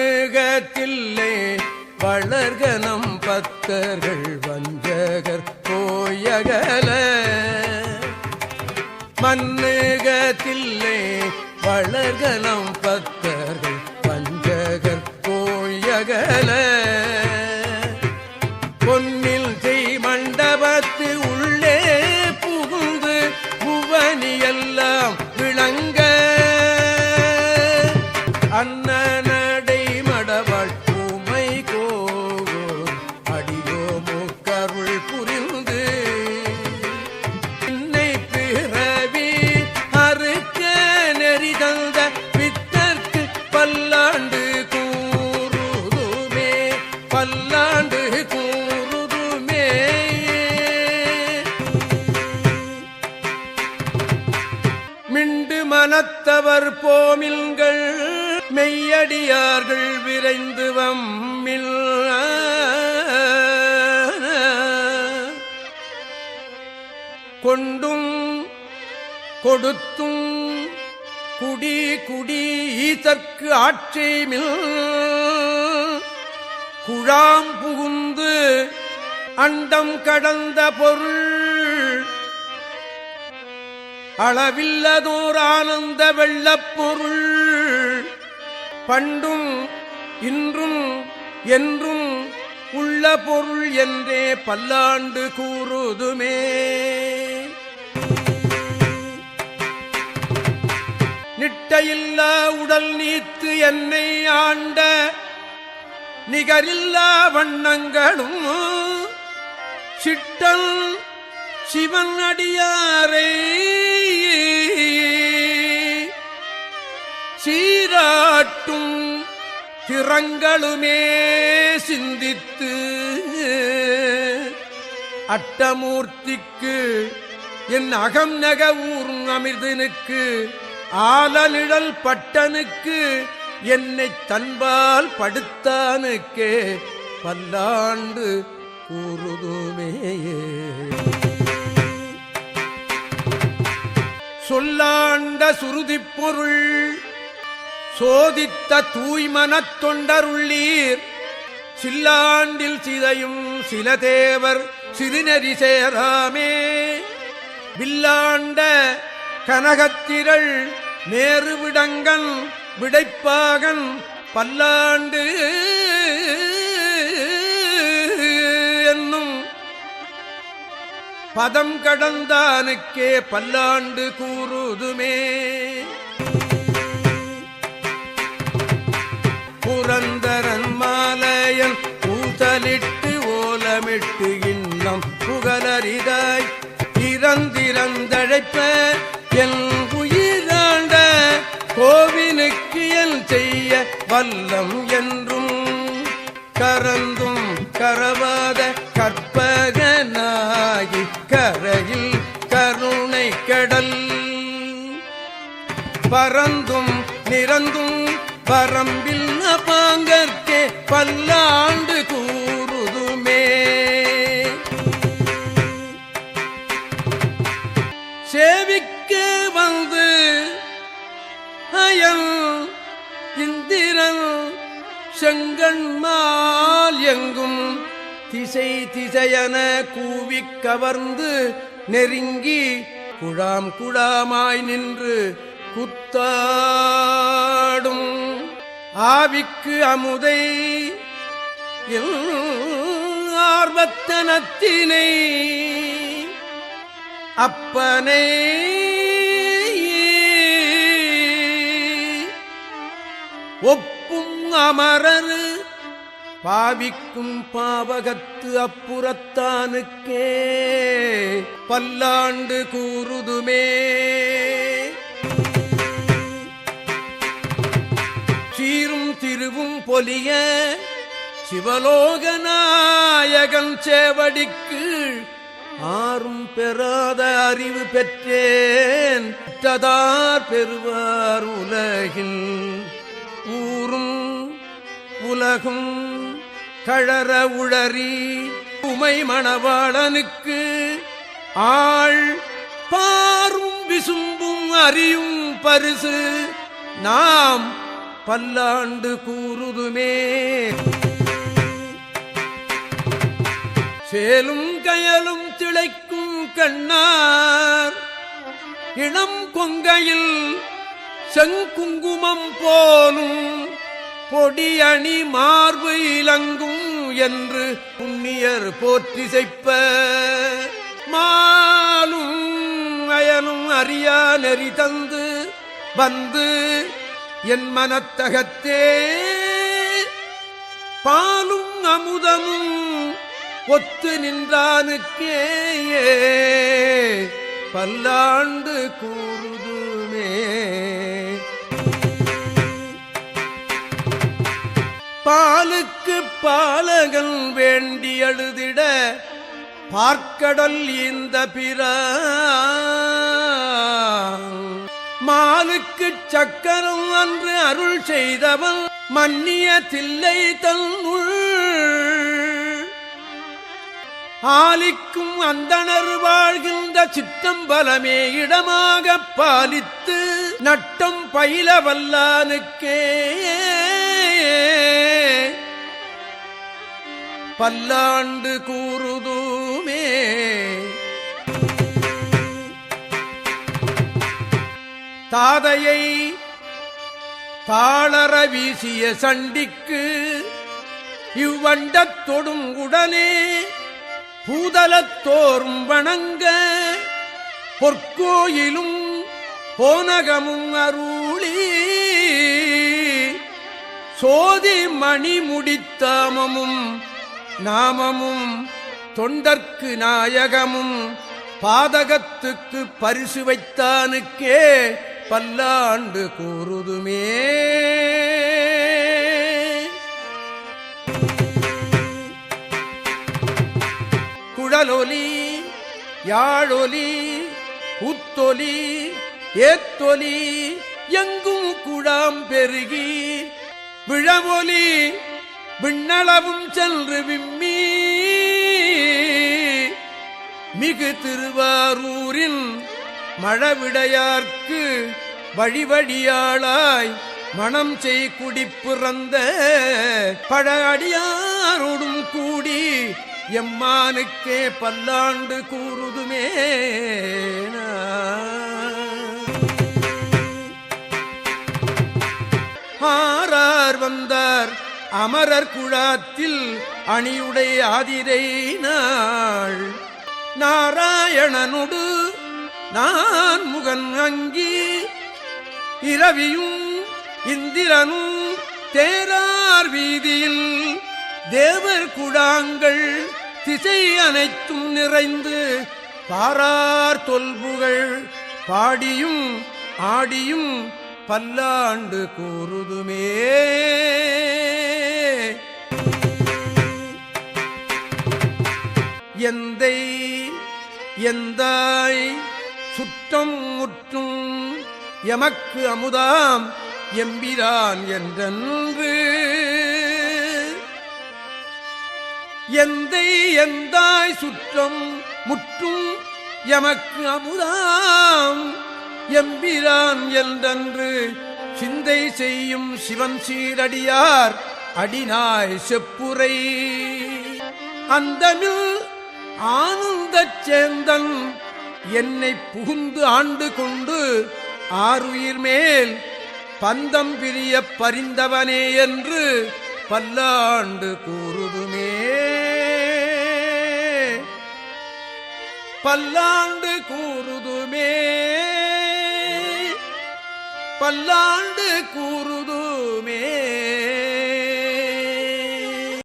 மன்னுகத்தில்லே வளர்கனம் பத்தர்கள் வஞ்சகர் போயகல மன்னுகத்தில்லே வளர்கனம் பத்த போயகல மனத்தவர் போமில்கள் மெய்யடியார்கள் விரைந்து வம்மில். கொண்டும் கொடுத்தும் குடி குடி ஈதற்கு ஆட்சிமில். குழாம் புகுந்து அண்டம் கடந்த பொருள் அளவில்லதோர் ஆனந்த வெள்ளப்பொருள். பண்டும் இன்றும் என்றும் உள்ள பொருள் என்றே பல்லாண்டு கூறுதுமே. நிட்டையில்லா உடல் நீத்து என்னை ஆண்ட நிகரில்லா வண்ணங்களும். சிட்டன் சிவன் அடியாரே. திறங்களுமே சிந்தித்து அட்டமூர்த்திக்கு என் அகம் நக ஊர் அமிர்தனுக்கு ஆலநிழல் பட்டனுக்கு என்னை தன்பால் படுத்தானுக்கே பல்லாண்டு கூறுதுமேயே. சொல்லாண்ட சுருதிப் பொருள் சோதித்த தூய்மனத் தொண்டருள்ளீர். சில்லாண்டில் சிதையும் சில தேவர் சிறுநெறி சேராமே. வில்லாண்ட கனகத்திரள் நேருவிடங்கன் விடைப்பாகன் பல்லாண்டு என்னும் பதம் கடந்தானுக்கே பல்லாண்டு கூறுதுமே. புரந்தரன் மாலையன் பூசலிட்டு ஓலமிட்டு இன்னம் புகழறிதாய் இறந்திறந்தழைப்ப என் உயிராண்ட கோவிலுக்கு என் செய்ய வல்லம் என்றும் கரந்தும் கரவாத கற்பகனாகி கரையில் கருணை கடல். பறந்தும் நிறந்தும் பரம்பில் பாங்கற்கே பல்லாண்டு கூறுதுமே. சேவிக்க வந்து அயல் இந்திரன் செங்கண்மால் எங்கும் திசை திசையன கூவிக் கவர்ந்து நெருங்கி குழாம் குழாமாய் நின்று குத்தாடும். ஆவிக்கு அமுதை ஆர்வத்தனத்தினை அப்பனை ஒப்பும் அமரர் பாவிக்கும் பாவகத்து அப்புறத்தானுக்கே பல்லாண்டு கூறுதுமே. ஒலிய சிவலோகநாயகன் சேவடிக்கு ஆறும் பெறாத அறிவு பெற்றேன். பெற்றதார் பெறுவார் உலகில் ஊரும் உலகும் கழற உழறி உமை மணவாளனுக்கு ஆள் பாரும் விசும்பும் அறியும் பரிசு. நாம் பல்லாண்டு கூறுதுமே. சேலும் கயலும் திளைக்கும் கண்ணார். இளம் கொங்கையில் செங்குங்குமம் போலும் பொடியணி மார்பு இலங்கும் என்று புண்ணியர் போற்றிசைப்ப. மாலும் அயனும் அறியா நெறி தந்து வந்து என் மனத்தகத்தே பாலும் அமுதமும் ஒத்து நின்றானுக்கே பல்லாண்டு கூறுதுமே. பாலுக்கு பாலகன் வேண்டி அழுதிட பார்க்கடல் இந்த பிற மாலுக்கு சக்கரம் அன்று அருள் செய்தவன் மன்னிய தில்லை தன்னுள் ஆலிக்கும் அந்தனர் வாழ்கின்ற சிற்றம்பலமே இடமாக பாலித்து நட்டம் பயில வல்லானுக்கே. பல்லாண்டு கூறுதுமே தாதையை தாளர வீசிய சண்டிக்கு இவ்வண்டத் தொடும் உடனே பூதலத்தோறும் வணங்க பொற்கோயிலும் போனகமும் அருளி சோதி மணி முடித்தாமமும் நாமமும் தொண்டர்க்கு நாயகமும் பாதகத்துக்கு பரிசு வைத்தானுக்கே பல்லாண்டு கூறுதுமே. குழலொலி யாழொலி உத்தொலி ஏத்தொலி எங்கும் குழாம் பெருகி. விழமொலி விண்ணளவும் சென்று விம்மி. மிகு திருவாரூரின் மழவிடையார்க்கு வழிவழியாளாய் மணம் செய் குடி பழஅடியாரோடும் கூடி எம்மானுக்கே பல்லாண்டு கூறுதுமே ஆரார் வந்தார் அமரர் குழாத்தில் அணியுடைய ஆதிரை நாள். நாராயணனுடு நான் முகன் அங்கி இரவியும் இந்திரனும் தேரார் வீதியில் தேவர் குடாங்கள் திசை அனைத்தும் நிறைந்து பாரார் தொல்புகள் பாடியும் ஆடியும் பல்லாண்டு கூறுதுமே. எந்தை எந்தாய் சுற்றம் முற்றும் எமக்கு அமுதாம் எம்பிரான் என்றன்று. எந்தை எந்தாய் சுற்றம் முற்றும் எமக்கு அமுதாம் எம்பிரான் என்றன்று. சிந்தை செய்யும் சிவன் சீரடியார் அடினாய் செப்புரை. அந்தமில் ஆனந்தச் சேந்தன் என்னை புகுந்து ஆண்டு கொண்டு ஆறுயிர் மேல் பந்தம் பிரிய பரிந்தவனே என்று பல்லாண்டு கூறுதுமே. பல்லாண்டு கூறுதுமே. பல்லாண்டு கூறுதுமே.